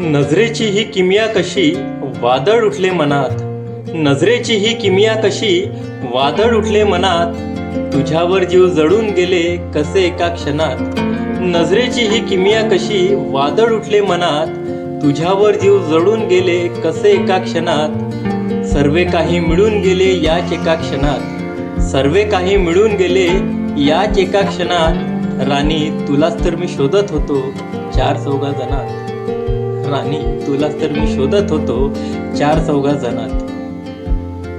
नजरेची ही किमिया कशी वादळ उठले मनात? नजरेची ही किमिया कशी वादळ उठले मनात? तुझ्यावर जीव जळून गेले कसे एका क्षणात? नजरेची ही किमिया कशी वादळ उठले मनात? तुझ्यावर जीव जळून गेले कसे एका क्षणात? सर्वे काही मिळून गेले याच एका क्षणात. सर्वे काही मिळून गेले याच एका क्षणात. राणी तुलाच तर मी शोधत होतो चार चौघा जणात. राणी तुलाच तर मी शोधत होतो चार चौघा जणात.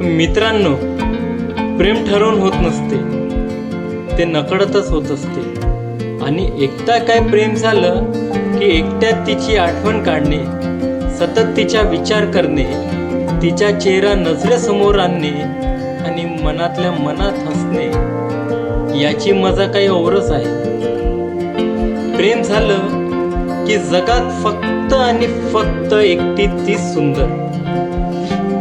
मित्रांनो प्रेम ठरवून होत नसते. ते नकळतच होत असते. आणि एकटा काय प्रेम झालं की एकट्यात तिची आठवण काढणे सतत तिचा विचार करणे तिचा चेहरा नजरेसमोर आणणे आणि मनातल्या मनात हसणे याची मजा काही औरच आहे. प्रेम झालं की जगात फक्त आणि फक्त एकटी ती सुंदर.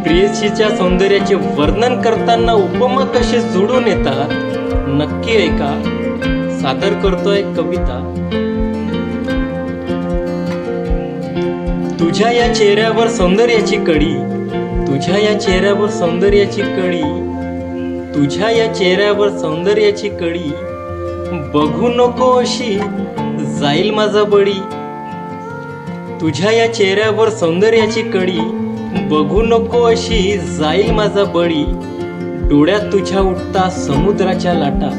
प्रियसीच्या सौंदर्याचे वर्णन करताना उपमा कशी जुळून येतात नक्की ऐका. सादर करतोय कविता. तुझ्या या चेहऱ्यावर सौंदर्याची कडी तुझ्या या चेहऱ्यावर सौंदर्याची कडी तुझ्या या चेहऱ्यावर सौंदर्याची कडी बघू नको अशी जाईल माझा बळी तुझ्या या चेहऱ्यावर सौंदर्याची कडी बघू नको अशी जाईल माझा बळी. डोळ्यात तुझ्या उठता समुद्राच्या लाटा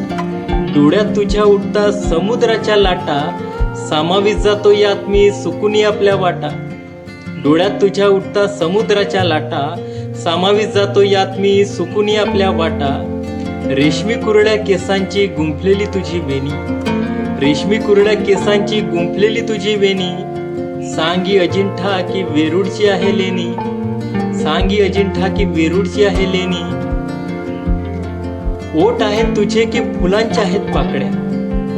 डोळ्यात तुझ्या उठता समुद्राच्या लाटा सामावीत जातो यात मी सुकुनी आपल्या वाटा. डोळ्यात तुझ्या उठता समुद्राच्या लाटा सामावीत जातो यात मी सुकुनी आपल्या वाटा. रेशमी कुरड्या केसांची गुंफलेली तुझी वेणी रेशमी कुरड्या केसांची गुंफलेली तुझी वेणी. सांगी अजिंठा की वेरूळची आहे लेणी. सांगी अजिंठा की वेरूळची आहे लेणी. ओट आहेत तुझे की फुलांच्या आहेत पाकड्या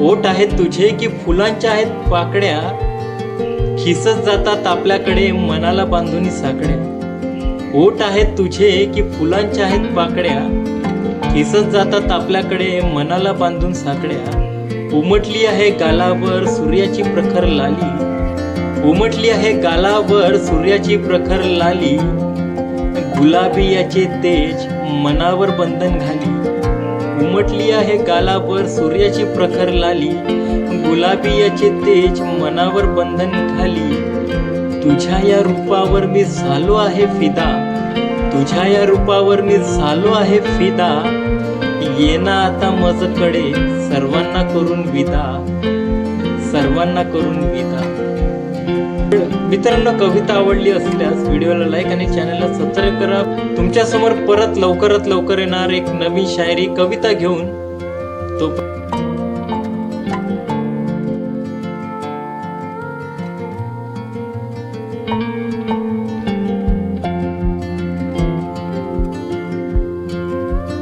ओट आहेत तुझे की फुलांच्या आहेत पाकड्या खिसत जातात आपल्याकडे मनाला बांधून साकड्या ओट आहेत तुझे की फुलांच्या आहेत पाकड्या खिसत जातात आपल्याकडे मनाला बांधून साकड्या उमटली आहे गालावर सूर्याची प्रखर लाली. उमटली आहे गालावर सूर्याची प्रखर लाली. गुलाबी याचे तेज मनावर बंधन घाली. उमटली आहे गालावर सूर्याची प्रखर लाली. गुलाबी याचे तेज मनावर बंधन घाली. तुझ्या या रूपावर मी झालो आहे फिदा. तुझ्या या रूपावर मी झालो आहे फिदा. येना आता मजकडे सर्वांना करून विदा. सर्वांना करून विदा. मित्रांनो कविता आवडली असल्यास व्हिडिओला लाईक आणि चॅनलला सबस्क्राईब करा. तुमच्यासमोर परत लवकरात लवकर येणार एक नवीन शायरी कविता घेऊन. तो